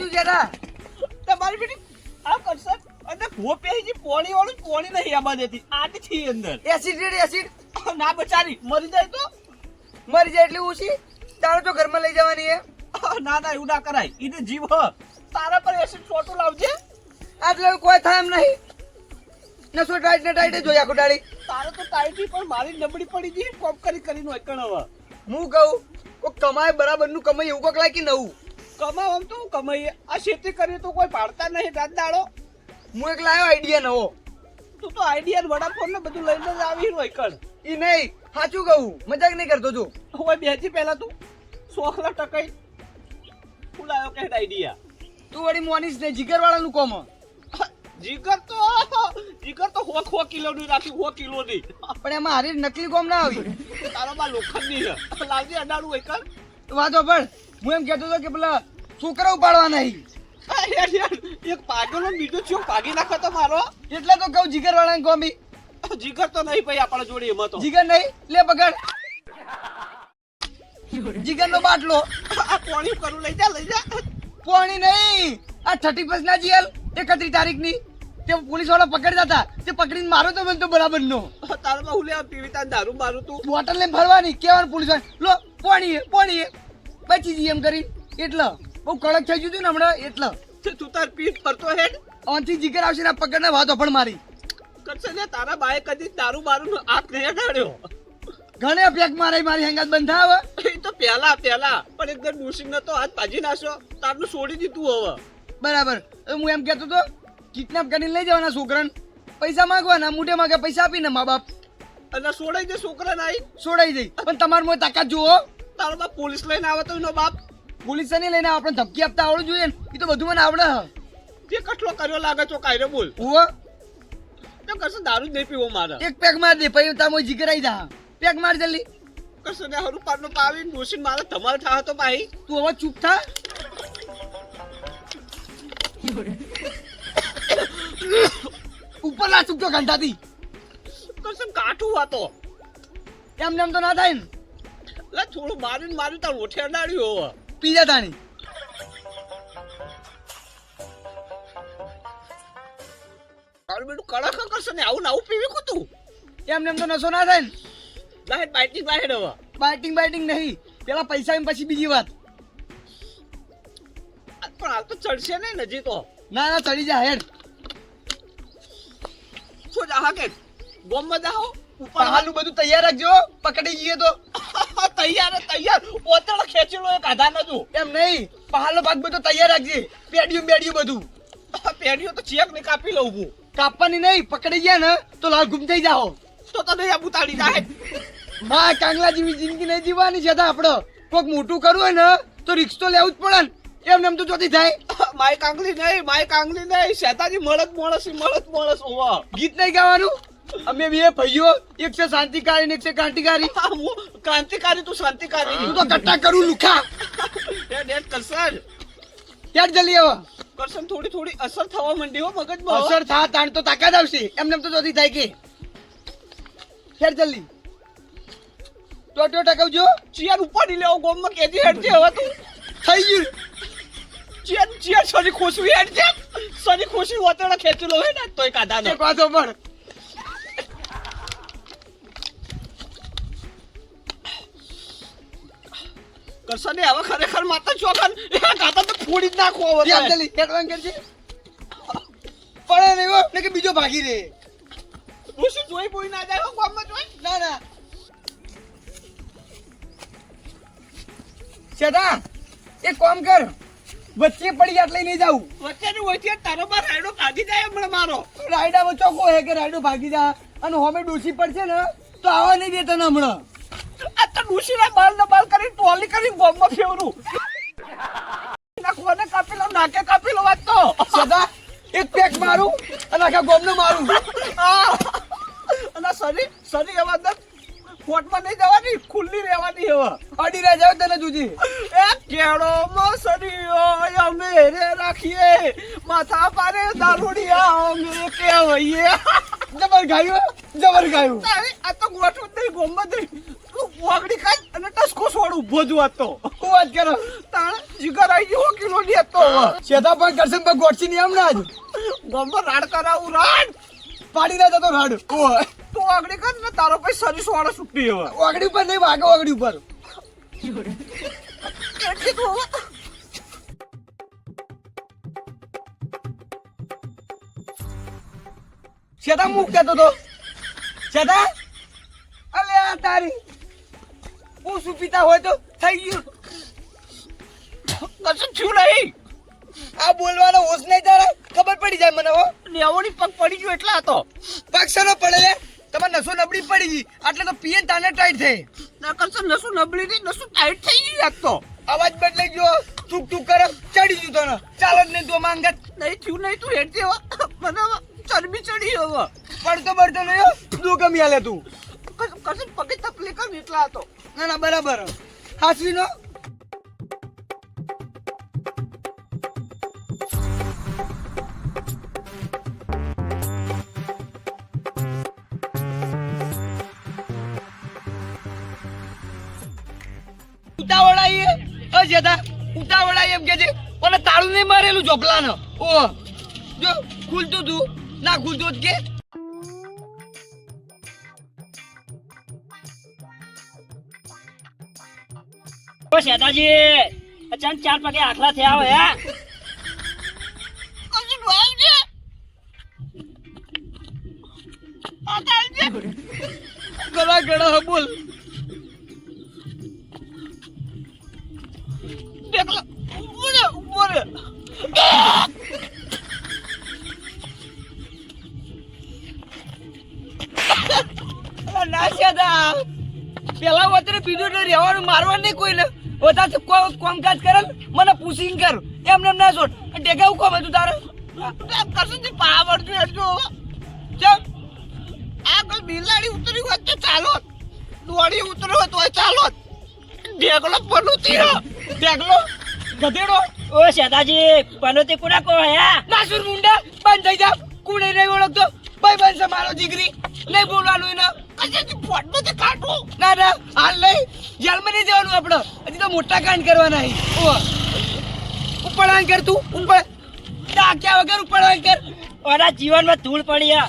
થયું જેઠા તમારી બેટી આ કરશે અને ભો પેહી પોણી વાળું પોણી નહીં આમાં જતી આટ છે અંદર. Acid acid. ના બચારી. મરી જાય તો? મરી જાય એટલે ઓછી તારે તો ઘરમાં લઈ જવાની હે. ના ના એવું ના કરાય. એને જીવ હ. તારા પર એસિડ છોટું લાવજે. આટલે કોઈ થાય એમ નહીં. નસો ટાઈટ ને ટાઈટ જોઈ આખો ડાળી તારે તો ટાઈટી પણ મારી નબળી પડી ગઈ કોપ કરી કરીને એકણ હવે હું કહું કોઈ કમાય બરાબરનું કમાય એવું કોક લાગી નવું. કમાવ આમ તો હું કમાઈએ. આ ખેતી કરીએ તો કોઈ પાડતા નહીં રાત દાડો. હું એક લાયો આઈડિયા નવો. તું તો આઈડિયા વડાફોન ને બધું લઈને જ આવી રહ્યો એકણ ઈ નહીં સાચું કહું મજાક નહીં કરતો તું. હવે બેસી પહેલા તું સોખલા ટકાઈ. હું લાયો કે આઈડિયા તું વળી મોનીશ ને જીગર વાળાનું કોમ. જીગર તો જીગર તો હોક હો કિલો ની રાખી હો કિલો ની પણ એમાં હારી નકલી કોમ ના આવી. તારો માં લોખંડની છે. લાવજે અડાડું એકણ વાંધો પણ. હું એમ કહેતો હતો કે પેલા છોકરા ઉપાડવા નહીં. એક પાગલો બીજો છો ભાગી નાખો તો મારો. એટલે તો કહું જીગર વાળાને કોમી જીગર તો નહીં ભાઈ આપણા જોડે એમાં તો. જીગર નહીં? લે પકડ. જીગર નો બાટલો. આ કોણી કરું લઈ જા લઈ જા. પોણી નહીં. આ થર્ટી ફર્સ્ટ ના જીએલ એકત્રીસ તારીખની તે પોલીસવાળા પકડતા હતા. તે પકડીને મારો તો મને તો બરાબર નો તારો હું લે પીવીતા દારૂ મારું તું. બોટલ લઈને ભરવાની કેવાનું પોલીસવાળા લો પોણી પોણી બચી જઈએ એમ કરી. એટલે બહુ કડક થઈ ગયું હતું ને હમણાં એટલે. તે તાર પીઠ ફરતો હેડ. ઓનથી જીગર આવશે ને પકડને વાતો પણ મારી. કરશે ને તારા બાએ કદી દારૂ બારૂ હાથ નહીં અડાડ્યો. ઘણે પેક મારે મારી હંગાત બંધ હવે. એ તો પહેલા પહેલા. પણ એકદમ ડુસિંગ તો હાથ ભાજી નાખ્યો. તારનું છોડી દીધું હવે. બરાબર. હું એમ કહેતો તો કિડનેપ કરીને લઈ જવાના છોકરાને. પૈસા માંગવાના મોઢે માંગે પૈસા આપીને મા બાપ. અને છોડાઈ દે છોકરા નાઈ છોડાઈ દઈ પણ તમારે મોય તાકાત જુઓ. તારો બાપ પોલીસ લઈને આવે તો એનો બાપ? પોલીસ ને લઈને આપણે ધમકી આપતા આવડું જોઈએ ને. એ તો બધું મને આવડે તે કટલો કર્યો લાગે છો કાયરો બોલ. ઉવો તો કરશે દારૂ જ નહીં પીવો મારે. એક પેક માર દે પછી તાર મોય જીગર આવી જા. પેક માર જલ્દી. કરશે ને હરું પારનો પાવી ડોસીને મારે તમારે થા તો ભાઈ. તું હવે ચૂપ થા. ઉપર ના ચૂકતો ઘંટાથી. કરશે કાઠું હતો એમ નેમ તો ના થાય ને. લે થોડું મારીને માર્યું તાર ઓઠે અડાડ્યું હવે. પીજા તાણી. તારું બેટું કડક કરશે ને આવું ને આવું પીવી કુતું એમ ને એમ તો નશો ના થાય ને. લાહેડ બાઇટિંગ લાહેડ હવે. બાઇટિંગ બાઇટિંગ નહીં. પેલા પૈસા એમ પછી બીજી વાત. પણ હાલ તો ચડશે નહીં નજીક તો. ના ના ચડી જા હેડ. શું જા કે? ગોમમાં જાઓ ઉપર પહાડનું બધું તૈયાર રાખજો પકડી જઈએ તો. તૈયાર તૈયાર. ઓતળ ખેંચેલો એક આધાર નતું. એમ નહીં. પહાડનો ભાગ બધો તૈયાર રાખજે. પેડિયું બેડિયું બધું. પેડિયું તો ચેક ને કાપી લઉં હું. કાપવાની નહીં પકડી ગયા ને તો લાલ ગુમ થઈ જાઓ. તો તને આ બુતાડી જાય. માં કાંગલા જેવી જિંદગી નહીં જીવવાની છે આપણે કોઈક મોટું કરવું હોય ને તો રિક્સ તો લેવું જ પડે ને. એમ એમ તો જોતી થાય માય કાંગલી નહીં માય કાંગલી નહીં. શેતાજી મળત માણસ મળત માણસ હોવા ગીત નહીં ગાવાનું? અમે બે ભાઈઓ એક છે શાંતિકારી ને એક છે ક્રાંતિકારી. ક્રાંતિકારી તું શાંતિકારી. તું તો કટ્ટા કરું લુખા. ડેટ કરશન. ક્યાં જલ્દી આવો? કરશન થોડી થોડી અસર થવા માંડી હો મગજમાં અસર થા તાણ તો તાકાત આવશે. એમને એમ તો જોતી થાય કે. ક્યાં જલ્દી. તો તો ટકાવજો. ચિયાર ઉપાડી લેવો ગોમમાં કેજી હેડ છે હવે તું. થઈ ગયું. ચિયાર ચિયાર સની ખુશી હેડજે. છે સની ખુશી ખેંચી ખેંચેલો હે ને તોય કાઢા એક વાતો પણ કરશન ને હવે ખરેખર માતા ચોકન કાતા તો ફોડી જ નાખો હવે. જલ્દી હેડવાન કરજે પડે ને હો, ને કે બીજો ભાગી રે ડોશી જોઈ બોઈ ના જાય હો ગોમમાં જોઈ? ના ના. શેઠા એક કામ કર. વચ્ચે પડી જાય એટલે નહીં વચ્ચે વચ્ચેની વચ્ચે તારો બાર રાયડો ભાગી જાય હમણાં મારો. રાયડામાં ચોખ્ખો હે કે રાયડો ભાગી જા? અને હોમે ડોસી પડશે ને તો આવા નહીં દેતા ને હમણાં. આ તો ડોશીના બાલ ને બાલ કરી ટોલી કરી ગોમમાં ફેવરું. કાપી લો નાકે કાપી લો વાત તો. સદા એક પેક મારું અને આખા ગોમને મારું! અને સરી સરી એવા અંદર નહીં જવાની ખુલ્લી રહેવાની હવે. અડી રહ્યા જાવ તને જુજી એ કેળો મસરીઓ અમે રે રાખીએ. માથા પારે દારૂડિયા અમે કેવઈએ જબર ગાયું જબર ગાયું આ તો ગોઠવું જ નહીં ગોમ્બત નહીં. તું ખાઈ અને ટસકો છોડ ઊભો જ હતો શું વાત કરો? તાણ જીગર આવી ગયો કિલો ની હતો સેતા પણ કરશે પણ ગોઠસી નહીં હમણાં જ. ગોમ્બો રાડ કરાવું રાડ. પાડી ના જતો રાડ. ઓ તું વાગડી કર ને તારો પછી સરી વાળો સુટી હવે. વાગડી ઉપર નહીં વાગે વાગડી ઉપર. સેતા મૂક કેતો તો? સેતા અલ્યા તારી. હું શું પીતા હોય તો થઈ ગયું. કશું થયું નહીં. આ બોલવાનો હોશ નહીં તારે? ખબર પડી જાય મને હો. નેવોની પગ પડી ગયો એટલા હતો પક્ષનો પડે લે. તમારે નસો નબળી પડી ગઈ. એટલે તો પીએ તાને ટાઈટ થઈ. ના કરશે નસું નબળી નહીં નસો ટાઈટ થઈ ગઈ આજ તો. અવાજ બદલાઈ ગયો. તુક તુક કરે. ચડી ગયું તને. ચાલો જ નહીં તું માંગત. નહીં થયું નહીં તું હેઠી હવે મને ચરબી ચડી હવે. પડતો પડતો નહીં હો. તું ગમી આલે તું. કશું પગે તકલીફ એટલા હતો ના ના, બરાબર. હાસવી નો? એમ કે છે. અને તાળું નહીં મારેલું ચોપલાનો ઓ જો, ખુલતું તું. ના ખુલતું કે? ઓ શેતાજી અચાનક ચાર પગે આખલા થયા હોય ગળા ગળા બોલ. દેખ લો ઊભો રે ઊભો રે. અલા ના પેલા વતરે બીજું રહેવાનું મારવાનું નહીં કોઈને. વધારે તો કોઈ કામકાજ કરે મને પૂછીને કર. એમને એમ ના છોડ ટેકા હું કોમ હતું તારે? કરશું તે પાવર જો જો ચમ. કોઈ બિલાડી ઉતરી હોત તો ચાલો દોડી ઉતરો તો ચાલો ડેગલો પનું તીરો. ડેગલો ગધેડો. ઓ શેતાજી પનોતી કોના કો હે? નાસુર મુંડા બંધ થઈ જા. કુણે નહીં ઓળખતો. ભાઈ બંધ સમારો મારો દીકરી. નહીં બોલવાનું એને. કશેથી ફોટ નથી કાઢવું ના ના હાલ નહીં જેલમાં નહીં જવાનું આપણે. હજી તો મોટા કાંડ કરવાના છે. ઓ ઉપડાણ કર તું ઉપર. ડાક્યા વગર ઉપડાણ કર. મારા જીવનમાં ધૂળ પડી હે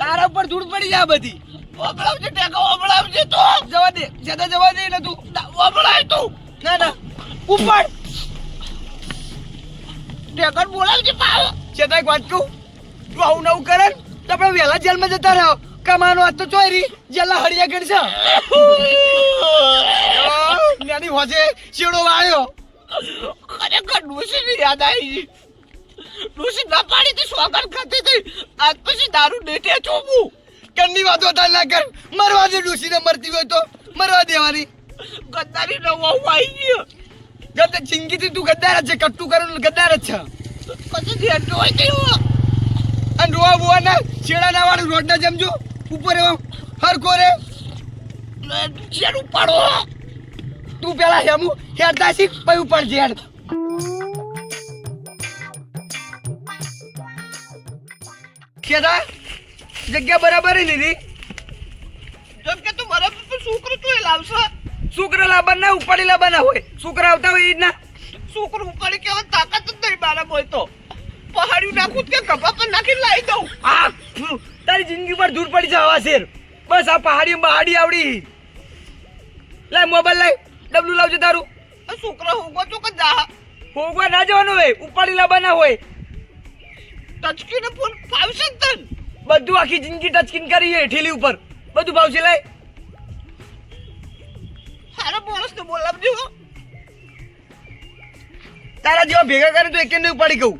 તારા ઉપર ધૂળ પડી જાય બધી. ઓબળાવજે ટેકો ઓબળાવજે તો. જવા દે જતા જવા દે ને તું. ઓબળાય તું. ના ના. ઉપર. ટેકર બોલાવજે પાવ જતા એક વાત કહું તું આવું નવું કરે તો આપણે વહેલા જેલમાં જતા રહો. કમાનો હાથ તો ચોરી જેલના હળિયા ગણ છે. નાની હોજે શેડો વાળ્યો. ખરેખર ડોશીની યાદ આવી. ડોશી ના પાડી હતી સ્વાગત ખાતી હતી. આજ પછી દારૂ ડેટે ચોબુ કરની વાતો તાર ના કર. મરવા દે ડૂસીને મરતી હોય તો. મરવા દેવાની. ગદ્દારી વાવ આવી ગયો. જતે જિંદગીથી તું ગદ્દાર છે કટ્ટુ કરેલું ગદ્દાર છે. પછી ધ્યાન હોય ગયો અને રોવા બોવા ના છેડા ના વાળું રોડ ના જમજો ઉપર એવા હરખો રે. શેર ઉપાડો. તું પેલા હેમુ હેરતા શીખ પછી ઉપર જેડ ખેદા જગ્યા બરાબર લીધી. જેમ કે તું બરાબર પણ છોકરો તું લાવશે? શુક્ર લાવવાના ના ઉપાડી લાવવાના હોય. શુક્ર આવતા હોય એ જ ના ઉપાડી કેવા તાકાત જ નહીં મારા બોલતો. પહાડી નાખું કે કપા પર નાખી લાવી દઉં. આ ફુ, તારી જિંદગી પર દૂર પડી જવા શેર. બસ આ પહાડી પહાડી આવડી. લે મોબાઈલ લઈ ડબલું લાવજો તારું. છોકરા હોગો તો કે જા. હોગો ના જવાનું હોય ઉપાડી લાવવાના હોય. ટચકીને ફોન ફાવશે તન. બધું આખી જિંદગી ટચકીન કરી હે ઠેલી ઉપર. બધું ભાવશે લાય. બોલસ તો બોલાવજો. તારા જેવા ભેગા કરે તો એકે નહીં ઉપાડી કહું.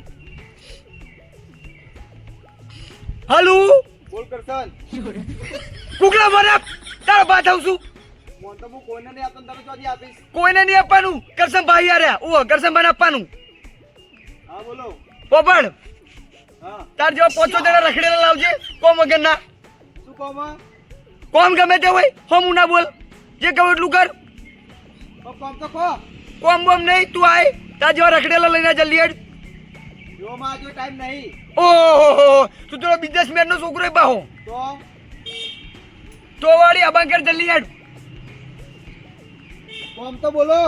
હાલો? બોલ કરસન કુકડા મને તારા છું. મોન તો હું કોઈને નહીં આપતો તમે ચોથી આપીશ? કોઈને નહીં આપવાનું. કરસન ભાઈ આર્યા ઓ કરસન ભાઈ આપવાનું. હા બોલો. પોપડ હા. તાર જેવા પોચો જણા રખડેલા લાવજે કોમ વગર ના શું કોમ ગમે તે હોય હોમ ના બોલ. જે કહું એટલું કર. કોમ તો કો કોમ બોમ નહીં તું આય. તાર જેવા રખડેલા લઈને જલ્દી હેડ જો માં ટાઈમ નહીં. ઓહો તું તો બિઝનેસમેન નો છોકરો બાહો તો? તો વાળી અબાંકર જલ્દી હેડ. કોમ તો બોલો.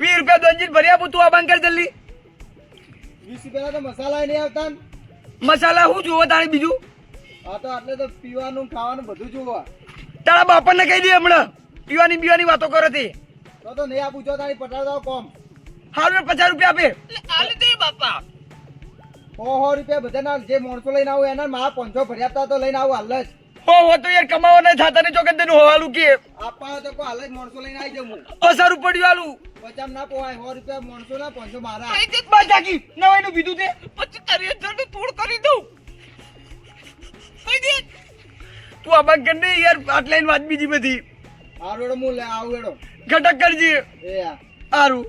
વીસ રૂપિયા દોનજીને ભરી આપું તું આ જલ્દી. વીસ રૂપિયા તો મસાલા નહીં આવતા મસાલા હું જોવો તાણે બીજું? હા તો આટલે તો પીવાનું ખાવાનું બધું જોવા. તારા બાપાને કહી દે હમણાં. પીવાની પીવાની વાતો કરે તે. તો તો નહીં આપું જો તારી પટાડ દો કોમ. હારું પચાસ રૂપિયા આપે. આલી દે બાપા. સો રૂપિયા બધાના જે માણસો લઈને આવું એના મારા પાંચસો ભરી તો લઈને આવું હાલ જ. હો તો યાર કમાવા નહીં થતા ને ચોકે તેનું હોવાલું કે. આપવા તો કોઈ હાલ જ માણસો લઈને આવી જાઉં હું. પસાર પડ્યું આલું. પચાસ ના પોવાય સો રૂપિયા માણસો ના પાંચસો મારા. કઈ દે બસ જાકી નવાઈનું બીજું તે. પછી તારી હજારનું તોડ કરી દઉં. કઈ દે. તું આમાં કર ને યાર આટલા વાત બીજી બધી. હારું એડો હું લે આવું એડો ઘટક કરજે. એ હારું.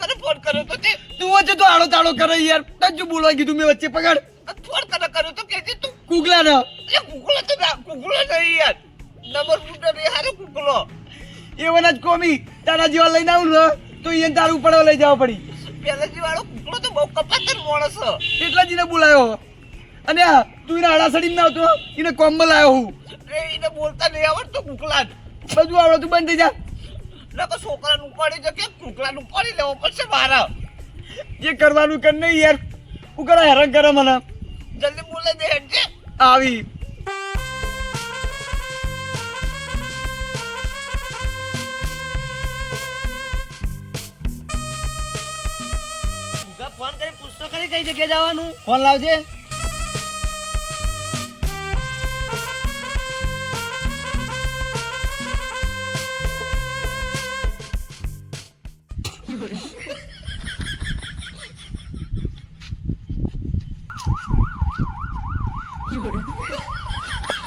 તને ફોન કર્યો તો તે. તું વચ્ચે તો આડો તાળો કરે યાર. તજુ બોલવા કીધું મેં વચ્ચે પકડ. ફોન તને કર્યો તો કહેજે તું. કુગલા ના એ કુગલા તો ના કુગલા નહીં યાર. નંબર ફૂટ નહીં હારે કુગલો એવાના જ કોમી. તારા જેવા લઈને આવું ને તો એને તારું ઉપર લઈ જવા પડી. પેલા વાળો કુગલો તો બહુ કપાતર માણસ એટલા જ એને બોલાયો. અને તું એને આડાસડી ના આવતો એને કોમ્બલ આવ્યો હું. એને બોલતા નહીં આવડતો કુકલા બધું આવડતું બંધ થઈ જા. નકો છોકરાને ઉપાડી કે કુકલાને ઉપાડી લેવો પડશે મારા. જે કરવાનું કર નહીં યાર કુકડા હેરાન કરે મને. જલ્દી બોલે દે હેડજે આવી. ફોન કરી પૂછતો કરી કઈ જગ્યાએ જવાનું? ફોન લાવજે.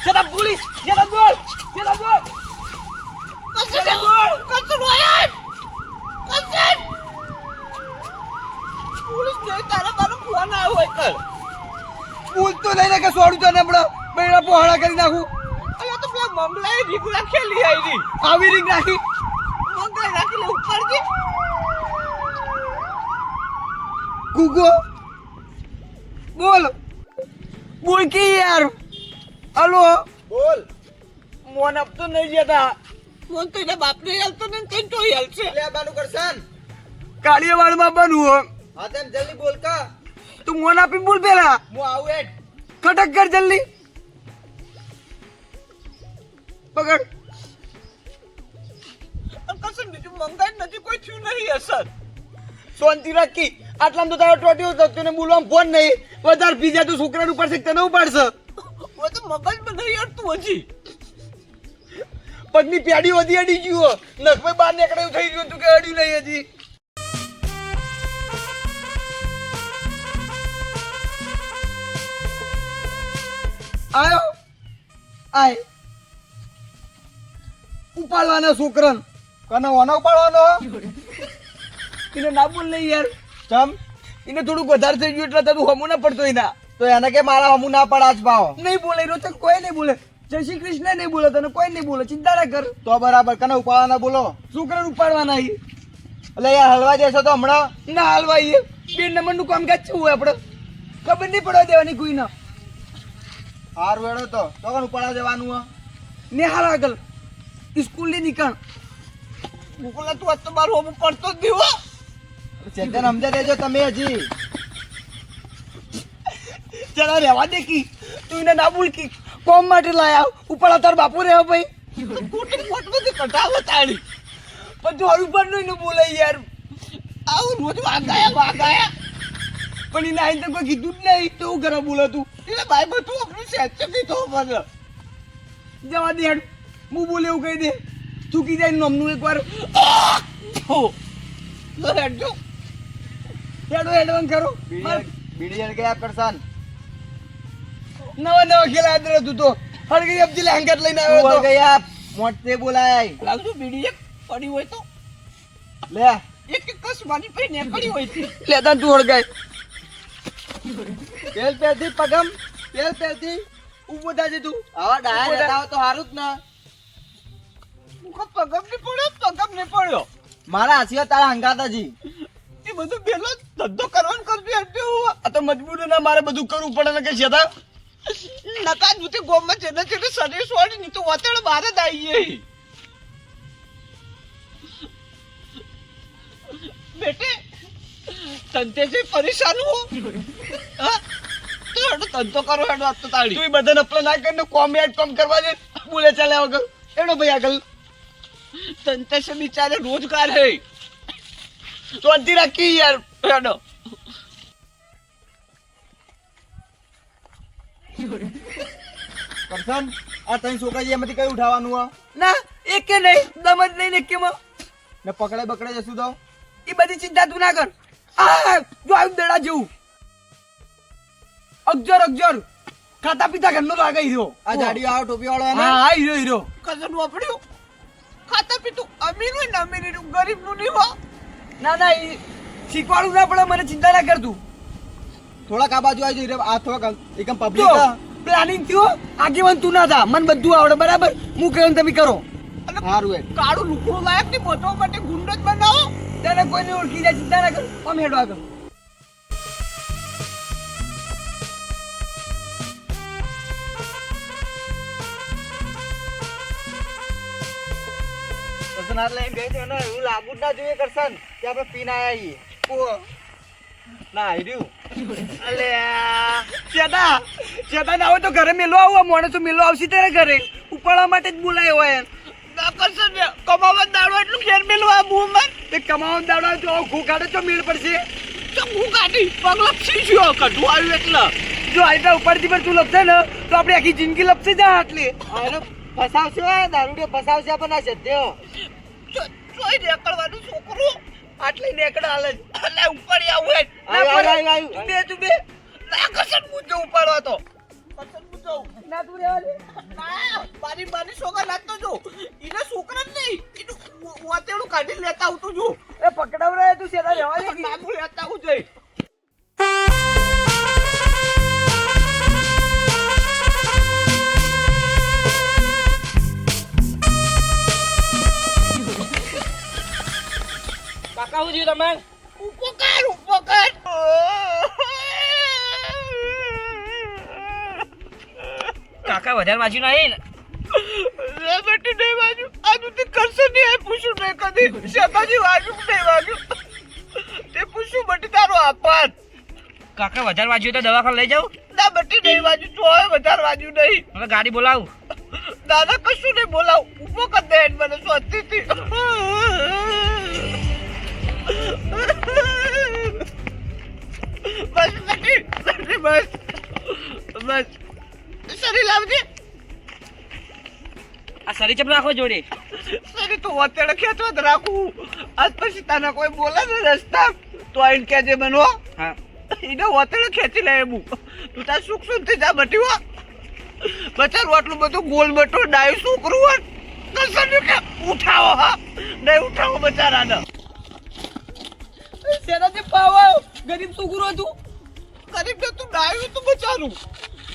જરા પોલીસ જરા બોલ જરા બોલ કસર બોલ કસર વાયર કસર પોલીસ ને તારા મારો ફોન આવ્યો હોય કર બોલ તો લઈને કે સોડું તને હમણાં બેડા પોહાડા કરી નાખું અલ્યા તો પેલા મમલાએ રીગ રાખેલી આઈ આવી રીત નાખી મંગાઈ રાખેલી ઉપાડજે ગુગો બોલ બોલ કે યાર? હલો. બોલ. મોન આપતો નહીં જતા મોન તો એના બાપને હાલતો ને કઈ તો હાલશે લે બાનું કરશન. કાળિયાવાડમાં બનવું હા. તેમ જલ્દી બોલ કા. તું મોન આપી બોલ પેલા હું આવું એટ ખટક કર જલ્દી. પકડ. કસર બીજું મંગાઈ નથી કોઈ થયું નહીં અસર શાંતિ રાખી. આટલામાં તો તારો ટોટ્યો હતો તને બોલવામાં ફોન નહીં. વધારે બીજા તું છોકરાનું પડશે તને ઉપાડશે? હું તો મગજમાં નહીં અડતું હજી. પગની પેડી વધી અડી ગયું નખમે બહાર નીકળે થઈ ગયું તું કે અડ્યું નહીં હજી. આયો? આય. ઉપાડવાના છોકરાને. કને ઓનો ઉપાડવાનો? એને ના બોલ નહીં યાર. ચમ? એને થોડુંક વધારે થઈ ગયું એટલે તારું હમું ના પડતો એના. તો એને કે મારા હમું ના પડાજ ભાવ. નહીં બોલે રોચક કોઈ નહીં બોલે. જય શ્રી કૃષ્ણ નહીં બોલે, તને કોઈ નહીં બોલે. ચિંતા ના કર. તો બરાબર, કને ઉપાડવાના બોલો? છોકરાને ઉપાડવાના એ એટલે યાર હલવા જશો તો હમણાં? ના હાલવા એ બે નંબરનું કામકાજ શું હોય આપણે? ખબર નહીં પડવા દેવાની કોઈ ના હાર વેડો તો. તો કોણ ઉપાડવા જવાનું હો ને હાલ આગળ. સ્કૂલની નીકળ. મુકુલા તું આજ તો મારું પડતો જ નહીં ચેતન સમજા દેજો તમે હજી? જરા રહેવા દે કી. તું એને ના ભૂલ કી. કોમ માટે લાયા? ઉપર તાર બાપુ રહેવા ભાઈ. ખોટી ફોટ બધી કટાવો તાળી. બધું હરું પર નહીં બોલે યાર. આવું રોજ વાગાયા વાગાયા. પણ એને આઈને કોઈ કીધું જ નહીં. તો હું ઘરે બોલે તું? એટલે ભાઈ બધું આપણું સેન્ચર દીધો મને જવા દે હેડ હું બોલે એવું કહી દે. ચૂકી જાય નમનું એકવાર. હો. લો હેડજો. હેડો હેડવાન કરો. બીડી ગયા કરશન. નવા નવા ખેલ આદર હતું તો. હળગી અબજી લેંગટ લઈને આવ્યો બોલ ગયા મોટે બોલાય. લાવજો બીડી એક પડી હોય તો. લે. એક એક કસમાની પડી હોયથી લેતા તું હળગાય. પગમ ઊભો થાજે તું. આવા ડાયા રહેતા તો હારું જ ના. મુખો પગમ ને પડ્યો પગમ ને પડ્યો. મારા આશીર્વાદ તારા હંગાત હજી બધું પેલો ધંધો કરવાનું કરજો હેડજો આ તો મજબૂરી ના મારે બધું કરવું પડે કે જતા નકા જૂતે ગોમમાં છે ને છે શરીર સોડી ની તો વતેડ બહાર જ આવી બેટે, તંતે જે પરેશાન હો. તો હેડો તંતો કરો, હેડો આ તો તાળી. તું બધાને નપલા ના કરીને કોમ એડ કોમ કરવા દે, બોલે ચાલે વગર એનો ભાઈ આગળ. તંતે છે બિચારે રોજગાર હે. શાંતિ રાખી યાર હેડો કરશન આ તઈ છોકરા છે એમાંથી કઈ ઉઠાવવાનું આ ના એક કે નહીં દમ જ નહીં એકેમાં. ને પકડે બકડે જશું તો? એ બધી ચિંતા તું ના કર. આ જો આવ્યું દડા જેવું. અગજર અગજર. ખાતા પીતા ઘરનો લાગે રહ્યો. આ જાડીઓ આવો ટોપી વાળો હા હા હીરો હીરો કસન વાપર્યું? ખાતા પીતું અમીર હોય ને અમીર એનું ગરીબનું નહીં હો. ના ના એ શીખવાડવું ના પડે મને ચિંતા ના કરતું થોડાક આ બાજુ આવી જઈ આ થોડાક એકમ પબ્લિક પ્લાનિંગ થયો આગેવાન તું ના થા. મને બધું આવડે બરાબર? હું કહ્યું તમે કરો. સારું એ કાળું લુકડું લાયકની બધો માટે ગુંડ જ બનાવો. તેને કોઈને ઓળખી જાય ચિંતા ના કરું. આમ હેડવા આગળ. કરશન હાથ લઈને તો એને એવું લાગુ જ ના જોઈએ કરશન, કે આપણે પીને આવ્યા છીએ. ના આવી અલે ચેતા ચેતા ના હોય તો ઘરે મેલો આવો માણસો મેલો આવશે તારે ઘરે. ઉપાડવા માટે જ બોલાયો હોય એમ. ના કમાવા દાડો એટલું ઘેર મેલું આ બૂમ તે કમાવા દાડો તો કાઢે તો મેળ પડશે. તો હું કાઢી, પગલા પસી ગયો કાઢું આવ્યું એટલે? જો આટલા ઉપાડતી પર તું લપસે ને, તો આપણે આખી જિંદગી લપસે જા આટલી ફસાવશે દારૂડિયો ફસાવશે પણ આ સત્યો જો- જોઈ છોકરું. આટલી નેકડા હાલે. એટલે ઉપર આવું હે. ના. તું બે તું બે. ના કરશે હું ઉપાડવા તો. કરશે હું ના તું રહેવા ના, મારી મારી છોકરા લાગતો જો. એને છોકરા જ નહીં. એનું વાતેડું કાઢી લેતા આવતું છું એ પકડાવ તું સેતા રહેવા દે. કે? નાનું લેતા આવું જોઈ કાકા હું તમે ઉપકાર ઉપકાર કાકા વધારે વાંચ્યું નહીં ને? બેટી નહીં વાગ્યું આજુ તે કરશે નહીં પૂછું નહીં કદી. શેતાજી વાગ્યું નહીં વાગ્યું તે પૂછ્યું બેટી તારો આપાત. કાકા વધારે વાંચ્યું તો દવાખાને લઈ જાઉં ના બેટી નહીં વાગ્યું તો હવે વધારે વાગ્યું નહીં. હવે ગાડી બોલાવું. દાદા કશું નહીં બોલાવું. ઊભો કર દે મને સ્વસ્તિથી બસ બેટી બસ બસ સરી લાવજે આ સરી ચપ રાખો જોડે? સરી તો અત્યારે ખેંચવા જ રાખું. આજ પછી તને કોઈ બોલે ને રસ્તા. તો આઈને કહેજે બનવો હો. એને વતેડે ખેંચી લે એમ. તું તાર સુખ સુખ જા બટી હો. બચારું આટલું બધું ગોલ બટો ડાયું શું હોય કસર કે ઉઠાવો હા. નહીં ઉઠાવો બચારાને. શેનાથી પાવા? ગરીબ છોકરો હતું. ગરીબ તું ડાયું તું બચારું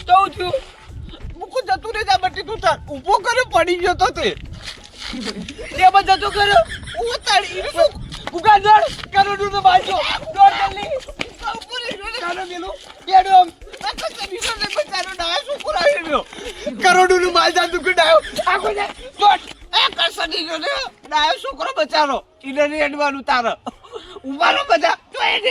તો છું થયું. મૂકું જતું રે જા બટી તું તાર ઊભો કરે પડી ગયો તો તે. તે બધા જતો કર્યો. હું તારી ઈને શું? ઉગા દોડ કરોડું તો બાજો દોડ જલ્દી. કાનો મેલું. બેડો આમ. ડાયો કરોડું નું માલ જાતું કડાયો આખો જાય દોડ. ડાયો છોકરો બચારો. ઈને એડવાનું તારો. તારે ઊભા બધા. જો એને